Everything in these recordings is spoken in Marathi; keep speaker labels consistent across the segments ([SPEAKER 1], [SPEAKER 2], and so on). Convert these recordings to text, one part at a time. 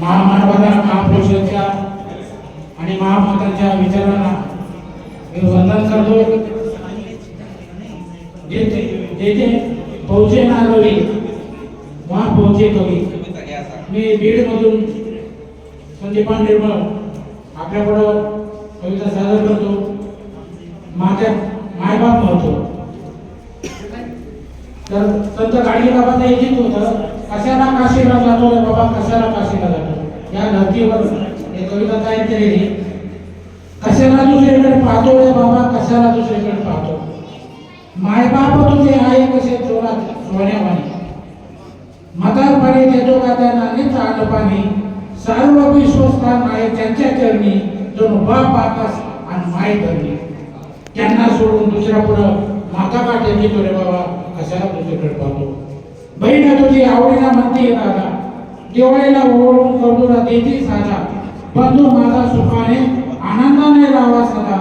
[SPEAKER 1] महामानवाला महापुरुषांच्या आणि महामातांच्या विचारांना मी वंदन करतो. जेथे जेथे पोहोचे ना रवी वहा पोहोचे कवी. मी बीडमधून संदीपान निर्मळ आपल्याकडं कविता सादर करतो. माझ्या मायबाप म्हणतो तर संत गाडी बाबाचं एक होतं कशाला काशीला जातो बाबा कशाला काशीला जातो या धर्तीवर हे कविता तयार कशाला दुसरीकडे पाहतो रे बाबा? कशाला दुसरीकडे पाहतो? मायबाप तुझे आहे कसे? चोरात सोन्यावाणी म्हातारपणी देतो का त्या नानीच पाणी. सर्व विश्वस्थान आहे त्यांच्या चरणी. जणू बाप आकाश आणि माय धरणी. त्यांना सोडून दुसऱ्या पुढं माता का त्यांची रे बाबा. कशाला दुसरीकडे पाहतो? बहीण तुझी आवडीला म्हणते दादा. दिवाळीला ओळून करूला देते साधा बंधू माझा सुखाने आनंदाने राहावा सदा.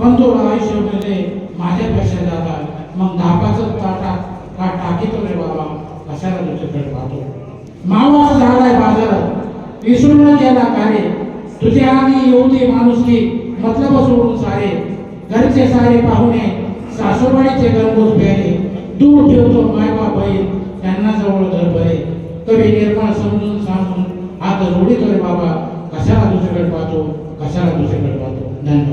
[SPEAKER 1] बंधू राही शेवटले माझ्यापेक्षा जातात मग धापाचं ताटा का टाकीत रे बाबा कशाला तुझ्याकडे पाहतो? मावा झालाय बाजारात. विसरून गेला कार्य तुझे आणि माणूस की मतलब सोडून सारे. घरचे सारे पाहुणे सासूबाईचे गणगोस प्यारे. दूर ठेवतो मायबा बैल त्यांना जवळ घर बरे कवी निर्माण समजून सांगून आता रोडी करे बाबा. पाहतो कशाला दुसरीकडे पाहतो ज्ञान